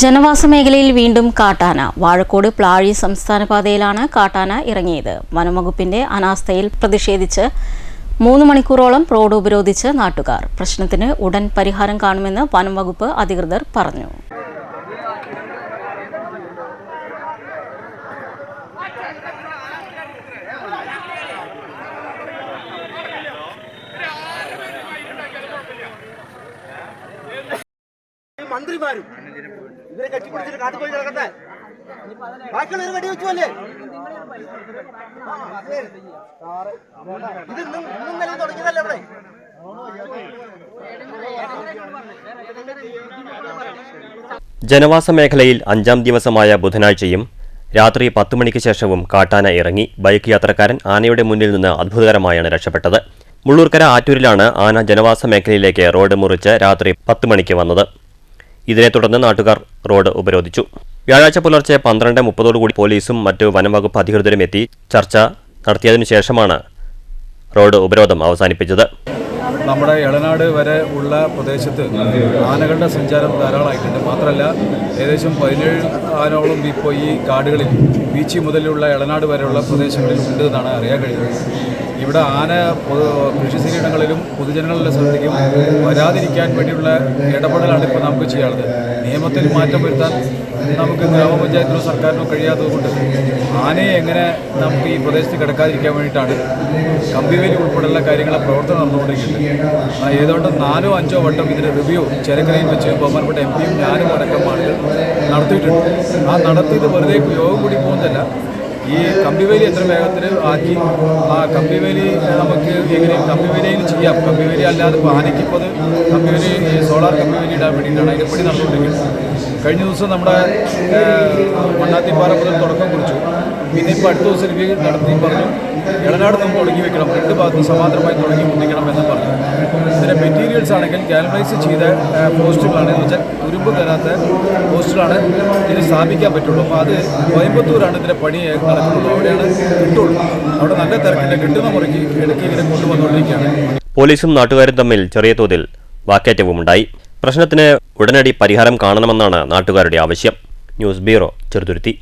ജനവാസ മേഖലയിൽ വീണ്ടും കാട്ടാന. വാഴക്കോട് പ്ലാഴി സംസ്ഥാന പാതയിലാണ് കാട്ടാന ഇറങ്ങിയത്. വനംവകുപ്പിന്റെ അനാസ്ഥയിൽ പ്രതിഷേധിച്ച് മൂന്ന് മണിക്കൂറോളം റോഡ് ഉപരോധിച്ച് നാട്ടുകാർ. പ്രശ്നത്തിന് ഉടൻ പരിഹാരം കാണുമെന്ന് വനംവകുപ്പ് അധികൃതർ പറഞ്ഞു. മന്ത്രിമാരും ഇവരെ കെട്ടിപ്പിടിച്ചിട്ട് കാട്ടിൽ പോയി കിടക്കട്ടെ ബാക്കിയുള്ളവർ വെടിവെച്ചുവല്ലേ ഇത് ഇന്നും ഇന്നും തുടങ്ങിയതല്ലേ ഇവിടെ? ജനവാസ മേഖലയിൽ അഞ്ചാം ദിവസമായ ബുധനാഴ്ചയും രാത്രി പത്തു മണിക്ക് ശേഷവും കാട്ടാന ഇറങ്ങി ബൈക്ക് യാത്രക്കാരൻ ആനയുടെ മുന്നിൽ നിന്ന് അത്ഭുതകരമായാണ് രക്ഷപ്പെട്ടത്. മുള്ളൂർക്കര ആറ്റൂരിലാണ് ആന ജനവാസ മേഖലയിലേക്ക് റോഡ് മുറിച്ച് രാത്രി പത്ത് മണിക്ക് വന്നത്. ഇതിനെ തുടർന്ന് നാട്ടുകാർ റോഡ് ഉപരോധിച്ചു. വ്യാഴാഴ്ച പുലർച്ചെ പന്ത്രണ്ട് മുപ്പതോടുകൂടി പോലീസും മറ്റു വനംവകുപ്പ് അധികൃതരും എത്തി ചർച്ച നടത്തിയതിനു ശേഷമാണ് റോഡ് ഉപരോധം അവസാനിപ്പിച്ചത്. നമ്മുടെ എളനാട് വരെ ഉള്ള പ്രദേശത്ത് ആനകളുടെ സഞ്ചാരം ധാരാളമായിട്ടുണ്ട്. മാത്രമല്ല ഏകദേശം പതിനേഴ് ആനോളം ഇപ്പോൾ ഈ കാടുകളിൽ ബീച്ചി മുതലുള്ള എളനാട് വരെയുള്ള പ്രദേശങ്ങളിൽ ഉണ്ട് എന്നാണ് അറിയാൻ കഴിയുന്നത് ഇവിടെ ആന കൃഷി കൃഷിസ്ഥിരങ്ങളിലും പൊതുജനങ്ങളുടെ ശ്രദ്ധയ്ക്കും വരാതിരിക്കാൻ വേണ്ടിയുള്ള ഇടപെടലാണ് ഇപ്പോൾ നമുക്ക് ചെയ്യാനുള്ളത്. നിയമത്തിൽ മാറ്റം വരുത്താൻ നമുക്ക് ഗ്രാമപഞ്ചായത്തിനോ സർക്കാരിനോ കഴിയാത്തതുകൊണ്ട് ആനയെ എങ്ങനെ നമുക്ക് ഈ പ്രദേശത്ത് കിടക്കാതിരിക്കാൻ വേണ്ടിയിട്ടാണ് കമ്പിവേലി ഉൾപ്പെടെയുള്ള കാര്യങ്ങളെ പ്രവർത്തനം നടന്നുകൊണ്ടിരിക്കുന്നത്. ഏതാണ്ട് നാലോ അഞ്ചോ വട്ടം ഇതിന്റെ റിവ്യൂ ചെരക്കരയിൽ വെച്ച് ബഹുമാനപ്പെട്ട എം പിയും ഞാനും അടക്കം ആളുകൾ നടത്തിയിട്ടുണ്ട്. ആ നടത്തിയത് വെറുതെ യോഗം കൂടി പോകുന്നതല്ല ഈ കമ്പിവേലി എത്ര വേഗത്തിൽ ആക്കി? ആ കമ്പിവേലി നമുക്ക് എങ്ങനെയും കമ്പിവേലിയിൽ ചെയ്യാം? കമ്പിവേലി അല്ലാതെ ഇപ്പോൾ ആനയ്ക്കിപ്പോൾ കമ്പിവേലി സോളാർ കമ്പിവേലി ഇടാൻ വേണ്ടിയിട്ടാണ് അതിന്റെ പണി നടന്നുകൊണ്ടിരിക്കുന്നത്. കഴിഞ്ഞ ദിവസം നമ്മുടെ മണ്ണാത്തിപ്പാറ മുതൽ തുടക്കം കുറിച്ചു. പിന്നെ ഇപ്പോൾ അടുത്ത ദിവസം റിവ്യൂ നടത്തി പറഞ്ഞു ഇളനാട് നമുക്ക് തുടങ്ങി വെക്കണം. രണ്ട് ഭാഗത്തും സമാന്തരമായി തുടങ്ങി മുന്നിക്കണം എന്ന് ആണെങ്കിൽ ഗാലറൈസ് ചെയ്ത പോസ്റ്റുകളാണ് എന്ന് വെച്ചാൽ ഉരുമ്പ് കയറാത്ത പോസ്റ്റുകളാണ് ഇതിന് സ്ഥാപിക്കാൻ പറ്റുള്ളൂ. അപ്പോൾ അത് കോയമ്പത്തൂരാണ് ഇതിന്റെ പണി നടക്കുന്നത്. അവിടെയാണ് കിട്ടുള്ളൂ. അവിടെ നല്ല തിരക്കിന്റെ കിട്ടുന്ന മുറയ്ക്ക് ഇടയ്ക്ക് ഇങ്ങനെ കൊണ്ടുവന്നുകൊണ്ടിരിക്കുകയാണ്. പോലീസും നാട്ടുകാരും തമ്മിൽ ചെറിയ തോതിൽ വാക്കേറ്റവുമുണ്ടായി. പ്രശ്നത്തിന് ഉടനടി പരിഹാരം കാണണമെന്നാണ് നാട്ടുകാരുടെ ആവശ്യം. News bureau Cheruthuruthy.